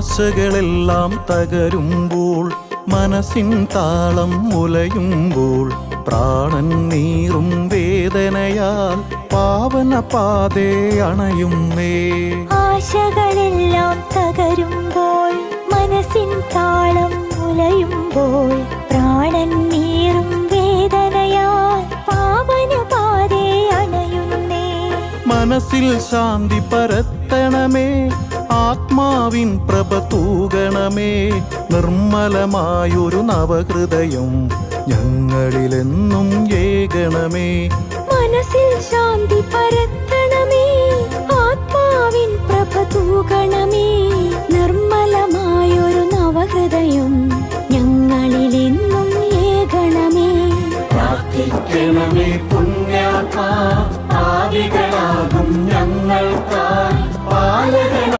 ആശകളെല്ലാം തകരുമ്പോൾ മനസ്സിൻ താളം മുലയുമ്പോൾ പ്രാണൻ നീറും വേദനയാൽ പാവന പാതേ അണയുന്നേ. ആശകളെല്ലാം തകരുമ്പോൾ മനസ്സിൻ താളം മുലയുമ്പോൾ പ്രാണൻ നീറും വേദനയാൽ പാവന പാതേ അണയുന്നേ. മനസ്സിൽ ശാന്തി പരത്തണമേ ആത്മാവിൻ പ്രഭ തൂകണമേ നിർമ്മലമായൊരു നവഹൃദയം ഞങ്ങളിലെന്നും ഏകണമേ. മനസ്സിൽ ശാന്തി പരത്തണമേ ആത്മാവിൻ പ്രഭ തൂകണമേ നിർമ്മലമായൊരു നവഹൃദയം ഞങ്ങളിലെന്നും ഏകണമേ. പ്രാർത്ഥിക്കണമേ പുണ്യാത്മാ